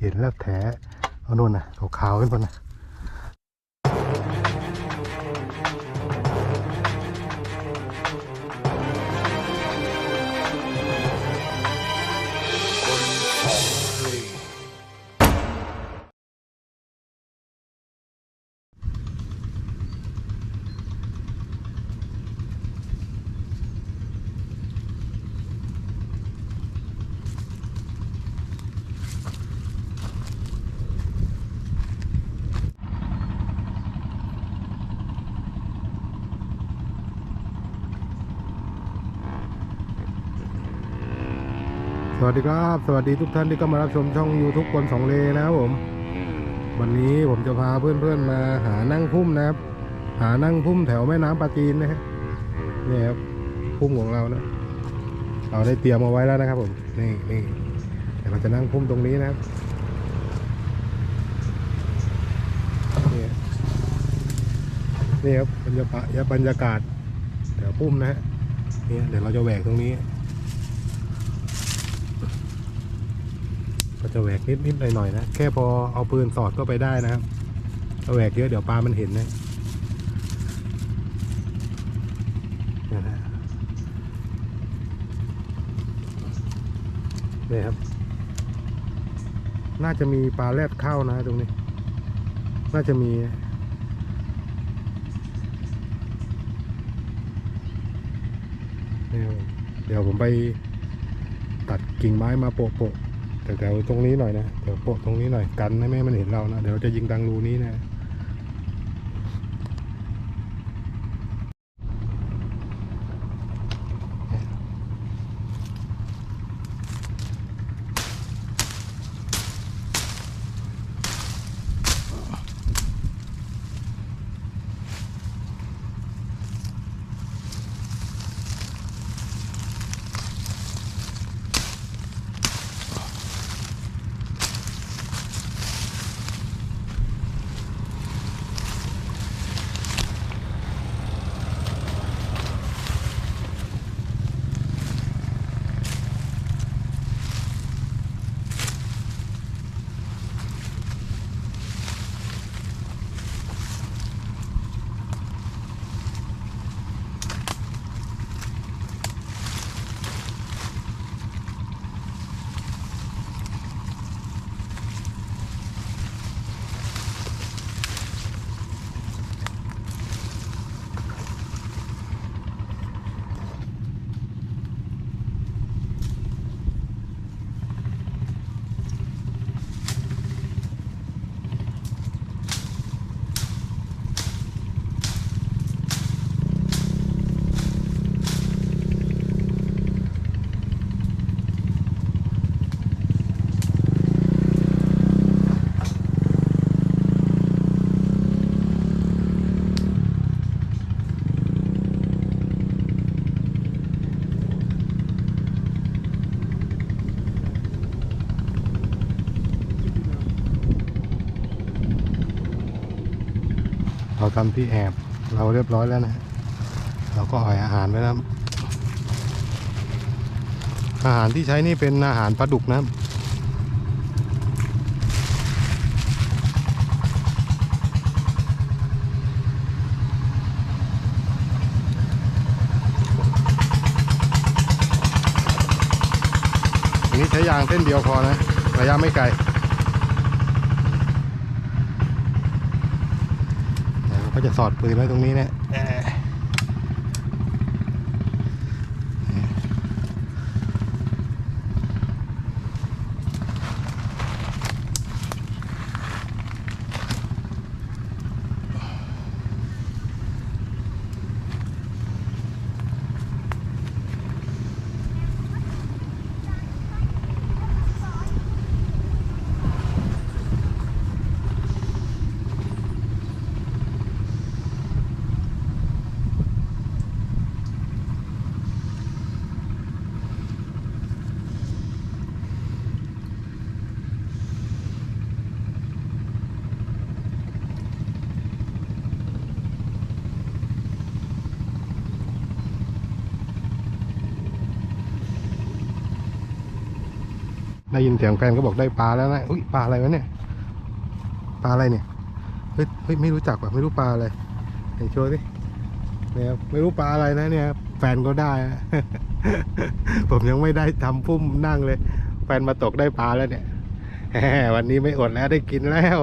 เห็นแล้วแท้เอาโน่นนะขาวๆขึ้นบนนะ วัสดีครับ สวัสดีทุกท่านที่เข้ามารับชมช่อง YouTube คนสองเลนะครับผม วันนี้ผมจะพาเพื่อนๆมาหานั่งพุ่มนะครับ หานั่งพุ่มแถวแม่น้ำปลาจีนนะฮะนี่ครับพุ่มของเรานะเราได้เตรียมเอาไว้แล้วนะครับผมนี่นี่เดี๋ยวเราจะนั่งพุ่มตรงนี้นะครับนี่นี่ครับบรรยากาศบรรยากาศแถวพุ่มนะฮะนี่เดี๋ยวเราจะแหวกตรงนี้ ก็จะแหวกนิดนิดหน่อยหน่อยๆนะ แค่พอเอาปืนสอดก็ไปได้นะครับถ้าแหวกเยอะเดี๋ยวปลามันเห็นนะนี่นะนี่ครับ น่าจะมีปลาแรดเข้านะตรงนี้ น่าจะมีเดี๋ยวผมไปตัดกิ่งไม้มาโปะโปะ แต่แถวตรงนี้หน่อยนะเดี๋ยวโปะตรงนี้หน่อยกันให้ไม่มันเห็นเรานะเดี๋ยวจะยิงดังรูนี้นะ ทำที่แอบเราเรียบร้อยแล้วนะ เราก็อ่อยอาหารไว้แล้วอาหารที่ใช้นี่เป็นอาหารปลาดุกนะครับอันนี้ใช้ยางเส้นเดียวพอนะ ระยะไม่ไกล เดี๋ยวก็ จะสอดปืนไว้ตรงนี้เนะ ได้ยินเสียงแฟนก็บอกได้ปลาแล้วนะอุ้ยปลาอะไรวะเนี่ย ปลาอะไรเนี่ย เฮ้ยเฮ้ยไม่รู้จักว่ะไม่รู้ปลาอะไรไหนโชว์สิเนี่ยครับไม่รู้ปลาอะไรนะเนี่ย แฟนก็ได้ ผมยังไม่ได้ทำพุ่มนั่งเลย แฟนมาตกได้ปลาแล้วเนี่ยแหมวันนี้ไม่อดแล้วได้กินแล้ว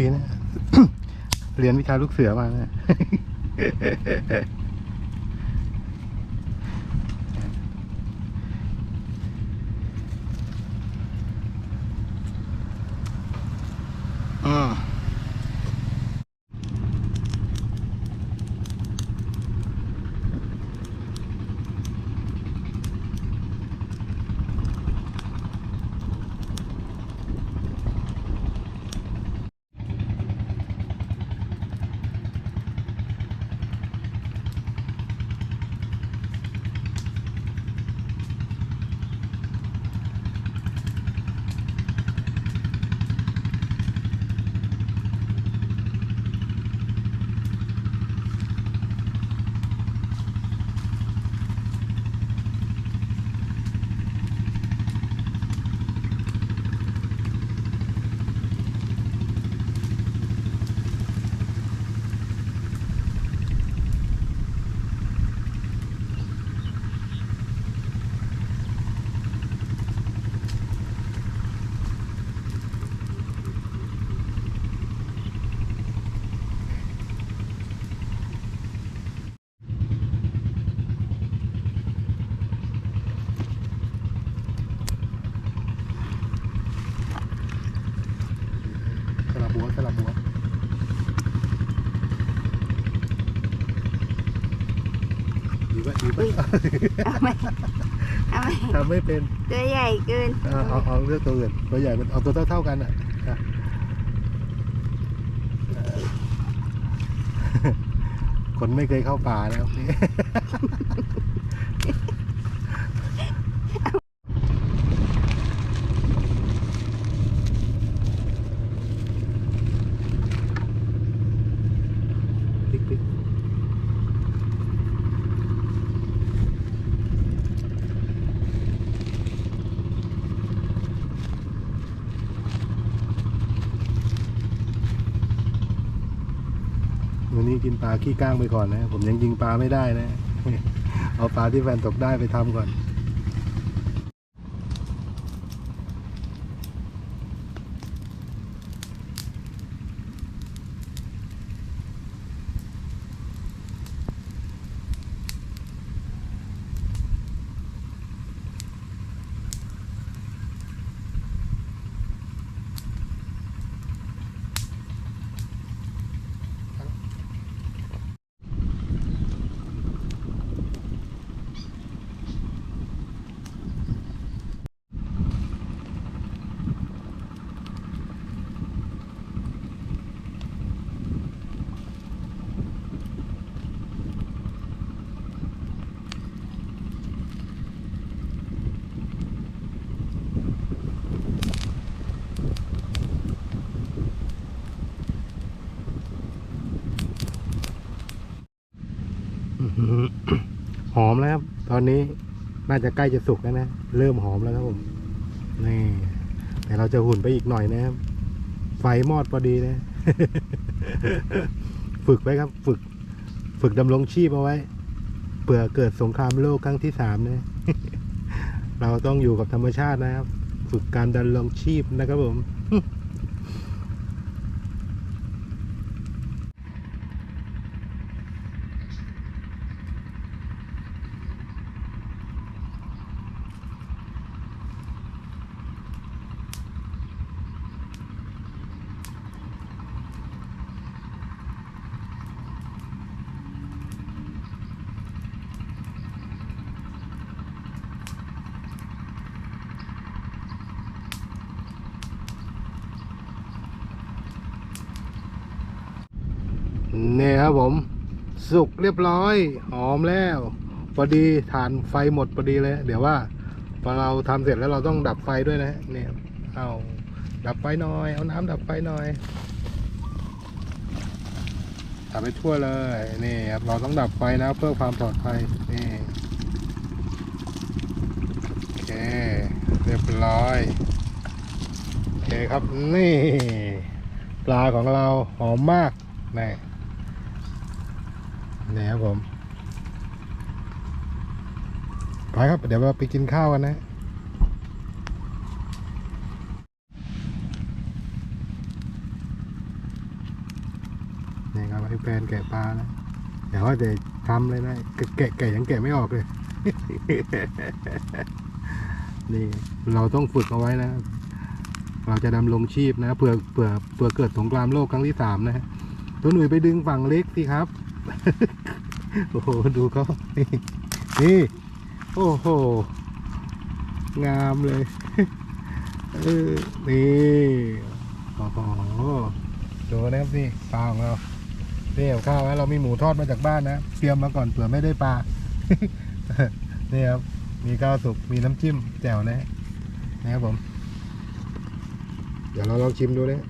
ีนะ เรียนวิชาลูกเสือมานะ บบัวสลับบัวดีปะดีปะเอาไหมเอาไหมทำไม่เป็นตัวใหญ่เกินเอาเอาเอาเลือกตัวอื่นตัวใหญ่มันเอาตัวเท่าเท่าๆกันอะอะคนไม่เคยเข้าป่านะครับนี่ ปิ๊กปิ๊กวั นี้กินปลาขี้ก้างไปก่อนนะ ผมยังยิงปลาไม่ได้นะ เอาปลาที่แฟนตกได้ไปทำก่อน อื้อหือ หอมแล้วครับ ตอนนี้น่าจะใกล้จะสุกแล้วนะ เริ่มหอมแล้วครับผม นี่ แต่เราจะหุ่นไปอีกหน่อยนะครับ ไฟมอดพอดีนะ ฝึกไว้ครับ ฝึก ฝึกดำรงชีพเอาไว้ เผื่อเกิดสงครามโลกครั้งที่สามนะ เราต้องอยู่กับธรรมชาตินะครับ ฝึกการดำรงชีพนะครับผม นี่ครับผม สุกเรียบร้อยหอมแล้วพอดีฐานไฟหมดพอดีเลย เดี๋ยวว่าพอเราทำเสร็จแล้วเราต้องดับไฟด้วยนะเนี่ยเอาดับไฟหน่อย เอาน้ำดับไฟหน่อยดับไปทั่วเลยนี่ครับเราต้องดับไฟนะเพื่อความปลอดภัยนี่โอเคเรียบร้อยโอเคครับนี่ ปลาของเราหอมมากนี่ นี่ครับผม ไปครับ เดี๋ยวเราไปกินข้าวกันนะนี่ครับให้แฟนแกะปลานะเดี๋ยวว่าจะทำเลยนะแกะแกะแกะยังแกะไม่ออกเลย นี่เราต้องฝึกเอาไว้นะเราจะดำรงชีพนะเผื่อเผื่อเผื่อเกิดสงครามโลกครั้งที่สามนะฮะตัวหนุ่ยไปดึงฝั่งเล็กสิครับ โอ้โห ดูเขานี่นี่ โอ้โห งามเลย เออ นี่โอ้โหดูนะครับนี่ปลาของเรานี่กับข้าวนะเรามีหมูทอดมาจากบ้านนะ เตรียมมาก่อนเผื่อไม่ได้ปลา นี่ครับ มีข้าวสุก มีน้ำจิ้มแจ่วนะนะครับผม เดี๋ยวเราลองชิมดูนะ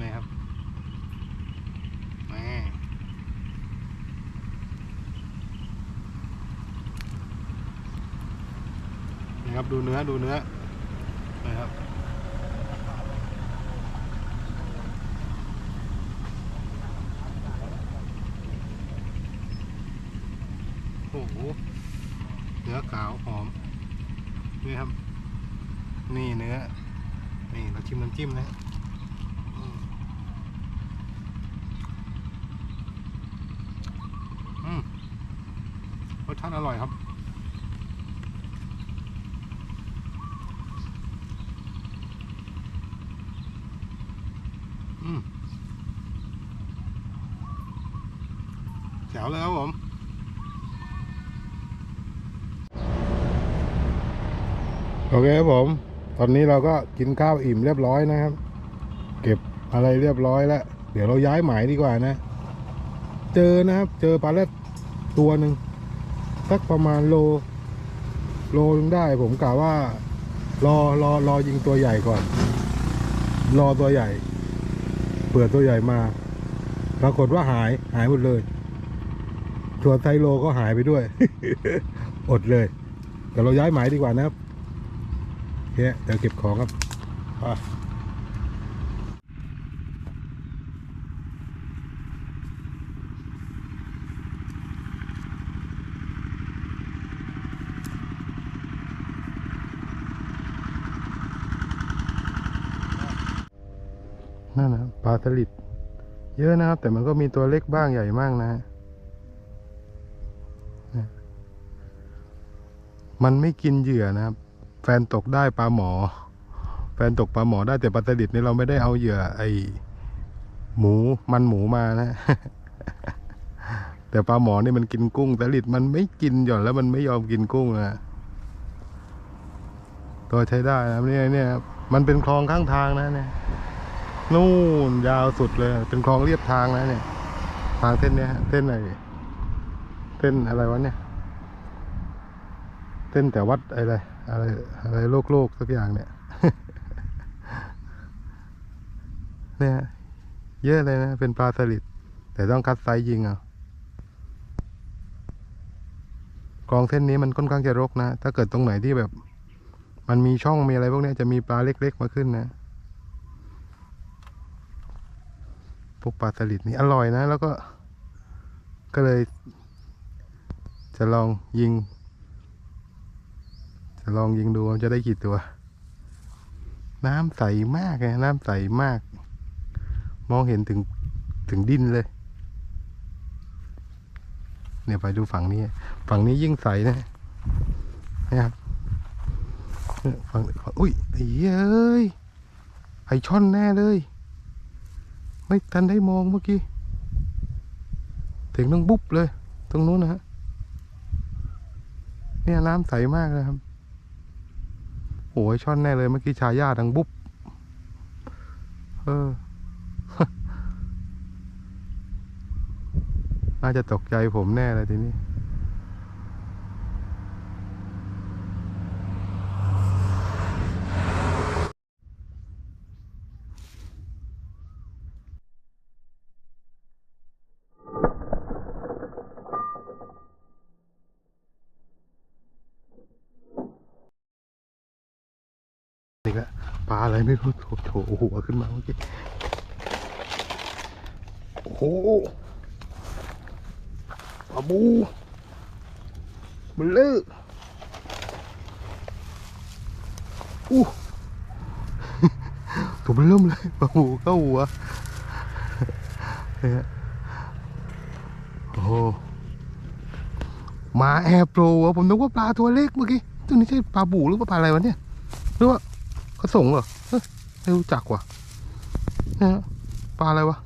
นี่ครับนี่นี่ครับดู เนื้อดูเนื้อนะครับโอ้โหเนื้อขาวหอมนี่ครับ นี่เนื้อ นี่เราชิมน้ำจิ้มนะอืมอืมรสชาติอร่อยครับ อืมแจ๋ วเลยครับผมโอเคครับผม ตอนนี้เราก็กินข้าวอิ่มเรียบร้อยนะครับ เก็บอะไรเรียบร้อยแล้ว เดี๋ยวเราย้ายหมายดีกว่านะ เจอนะครับ เจอปลาเล็ดตัวหนึ่งสักประมาณโล โลนึงได้ ผมกะว่า รอรอรอยิงตัวใหญ่ก่อน รอตัวใหญ่ เปิดตัวใหญ่มา ปรากฏว่าหายหายหมดเลย ส่วนไซโลก็หายไปด้วย อดเลยเดี๋ยวเราย้ายหมายดีกว่านะครับเคเดี๋ยวเก็บของครับนั่นนะปลาสลิดเยอะนะครับ แต่มันก็มีตัวเล็กบ้างใหญ่บ้างนะฮะเนี่ย มันไม่กินเหยื่อนะครับ แฟนตกได้ปลาหมอ แฟนตกปลาหมอได้แต่ปลาสลิดนี่เราไม่ได้เอาเหยื่อ ไอหมูมันหมูมานะ แต่ปลาหมอนี่มันกินกุ้งสลิดมันไม่กินหย่อนแล้วมันไม่ยอมกินกุ้งนะตัวใช้ได้นะเนี่ยเนี่ยมันเป็นคลองข้างทางนะเนี่ยนู่นยาวสุดเลย เป็นคลองเรียบทางนะเนี่ย ทางเส้นเนี้ยเส้นไหนเส้นอะไรวะเนี่ย เส้นแต่วัดอะไรอะไรอะไรโลกโลกสักอย่างเนี่ยเนี่ยเยอะเลยนะ เป็นปลาสลิดแต่ต้องคัดไซส์ยิงเอากองเส้นนี้มันค่อนข้างจะรกนะ ถ้าเกิดตรงไหนที่แบบ มันมีช่องมีอะไรพวกนี้จะมีปลาเล็ก ๆ มาขึ้นนะพวกปลาสลิดนี่อร่อยนะ แล้วก็ ก็เลย จะลองยิง จะลองยิงดูจะได้กี่ตัว น้ำใสมากไงน้ำใสมาก มองเห็นถึงถึงดินเลย เนี่ยไปดูฝั่งนี้ ฝั่งนี้ยิ่งใสนะนะครับฝั่งอุ้ยไอ้เหี้ยเอ้ยไอช่อนแน่เลย ไม่ทันได้มองเมื่อกี้ถึงต้องบุ๊บเลย ตรงนู้นนะฮะเนี่ยน้ำใสมากเลยครับ โอ้ยช่อนแน่เลยเมื่อกี้ชายาดังบุ๊บเออน่าจะตกใจผมแน่เลยทีนี้ อีกแล้วปลาอะ ไม่รู้โถโถหัวขึ้นมาเมื่อกี้โอ้โหปลาบูมันเลืออู้ตัวมันเริ่มเลยปลาบูเข้าหัวเนี่ยโอ้โหมาแอบโปรอะผมนึกว่าปลาตัวเล็กเมื่อกี้ตัวนี้ใช่ปลาบูหรือปลาอะไรวะเนี่ยหรือว่าเขาส่งเหรอ ไม่รู้จักว่ะเนี่ยปลาอะไรวะ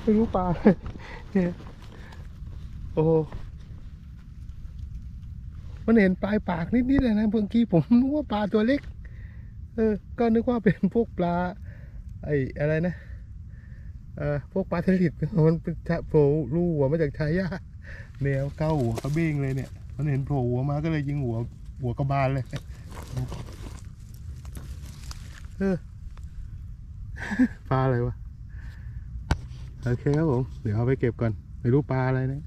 ไม่รู้ปลาเนี่ยโอ้มันเห็นปลายปากนิดๆเลยนะเมื่อกี้ผมนึกว่าปลาตัวเล็ก เออ ก็นึกว่าเป็นพวกปลา ไอ้อะไรนะ เออพวกปลาสลิดมันเป็นโผล่ลูหัวมาจากชายาแนวเก้าหัวกระเบ้งเลยเนี่ย มันเห็นโผล่หัวมาก็เลยยิงหัวหัวกระบาลเลย ออปลาอะไรวะ โอเคครับผม เดี๋ยวเอาไปเก็บก่อนไม่รู้ปลาอะไรนะ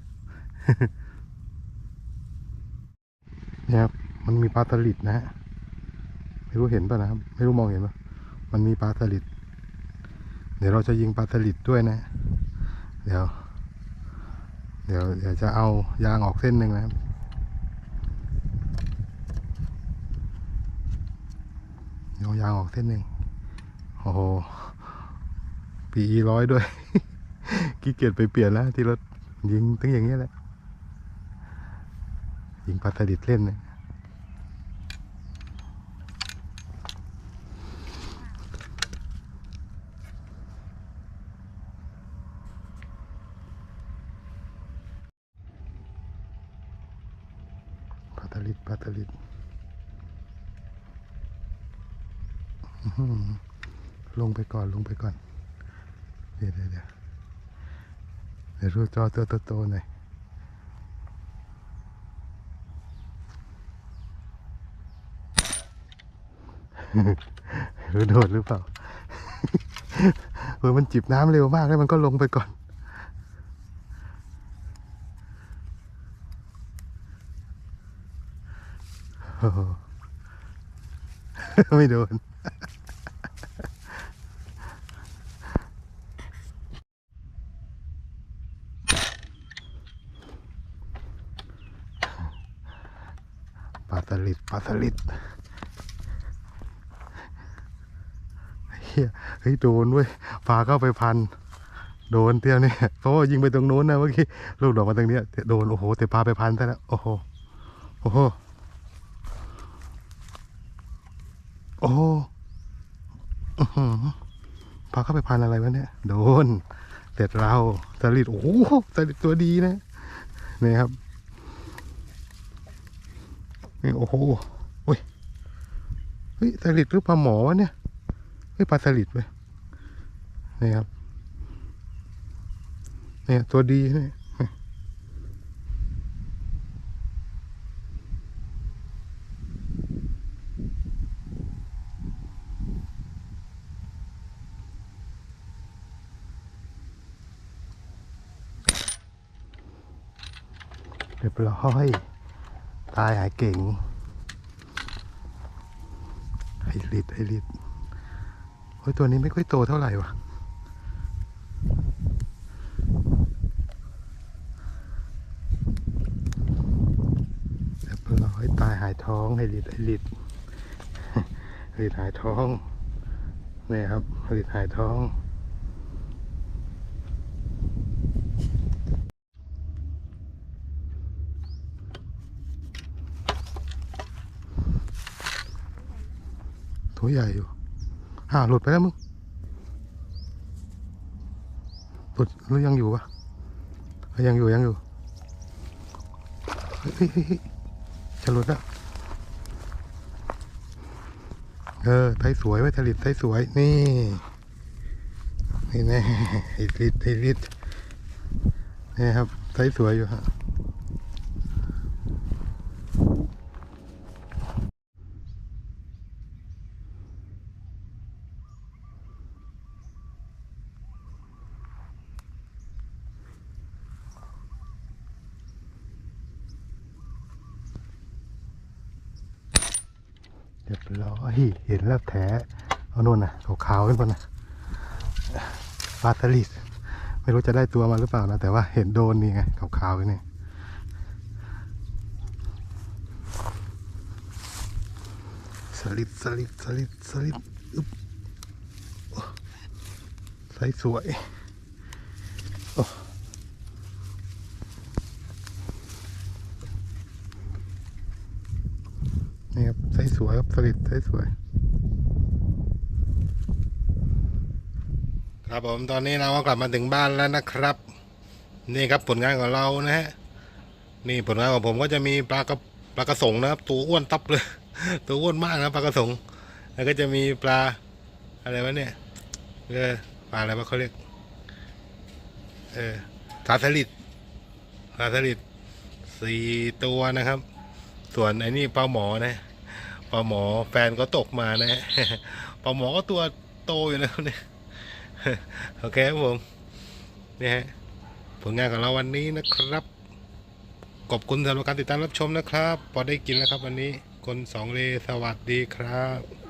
เนี่ยครับมันมีปลาสลิดนะฮะไม่รู้เห็นป่ะนะครับ ไม่รู้มองเห็นป่ะมันมีปลาสลิดเดี๋ยวเราจะยิงปลาสลิดด้วยนะ เดี๋ยว เดี๋ยวเดี๋ยวจะเอายางออกเส้นหนึ่งนะครับ เดี๋ยางออกเส้นหนึ่งโอ้โหปีร้อยด้วยขี้เกียจไปเปลี่ยนแล้วที่รถยิงตั้งอย่างเงี้ยแหละยิงปลาสลิดเล่นเนี่ยปลาสลิดปลาสลิดอื้อหือลง ไปก่อนลงไปก่อน เดี๋ยวเดี๋ยวเดี๋ยวเดี๋ยวรูจอตัวโตๆหน่อยรู้โดดหรือเปล่าเออมันจิบน้ำเร็วมากแล้วมันก็ลงไปก่อนไม่โดน ปลาสลิด ปลาสลิดเฮียเฮ้ยโดนเว้ยปลาเข้าไปพัน โดนเที่ยวนี่เพราะว่ายิงไปตรงโน้นนะเมื่อกี้ลูกดอกมาตรงเนี้ยโดนโอ้โหแต่ปลาไปพันซะแล้วโอ้โหโอ้โหโอ้โหปลาเข้าไปพันอะไรวะเนี่ยโดนเสร็จเราสลิดโอ้โหสลิดตัวดีนะนี่ครับ โอ้โหโอ้ยเฮ้ยสลิดหรือปลาหมอวะเนี่ยเฮ้ยปลาสลิดเว้ยนี่ครับเนี่ยตัวดีเนี่ยเรียบร้อย ตายหายเก่งไฮริดไฮริดโอ้ยตัวนี้ไม่ค่อยโตเท่าไหร่วะเรียบร้อยตายหายท้องไฮริดไฮริดไฮริดหายท้องนี่ครับไฮริดหายท้อง ตัวใหญ่อยู่ห่าหลุดไปแล้วมึงหลุดหรือยังอยู่ปะยังอยู่ยังอยู่เฮ้ยจะหลุดแล้วเออไทยสวยไว้ผลิตไทยสวยนี่นี่แน่ไอริดไอริดนี่ครับไทยสวยอยู่ฮะ รียบร้อยเห็นแล้วแท้เอาโน่นนะขาวๆขึ้นมานะปลาสลิดไม่รู้จะได้ตัวมาหรือเปล่านะ แต่ว่าเห็นโดนนี่ไงขาวๆนี่สลิดสลิดสลิดสลิดอึ๊บใสสวยโอ้นี่ครับใสสวยค รับสลิดใสวยครับผมตอนนี้เราก็กลับมาถึงบ้านแล้วนะครับ นี่ครับผลงานของเรานะฮะนี่ผลงานของผมก็จะมีปลากระปลากระสงนะครับ ตัวอ้วนตับเลย ตัวอ้วนมากนะปลากระสงแล้วก็จะมีปลาอะไรวะเนี่ยเออปลาอะไรวะเขาเรียกเออปลาสลิดปลาสลิดสี่ตัวนะครับ ส่วนไอ้นี่ปลาหมอนะ ปลาหมอแฟนก็ตกมานะปลาหมอก็ตัวโตอยู่แล้วเนี่ยโอเคครับผมนี่ฮะผลงานของเราวันนี้นะครับขอบคุณสำหรับการติดตามรับชมนะครับ พอได้กินแล้วครับวันนี้คนสองเลสวัสดีครับ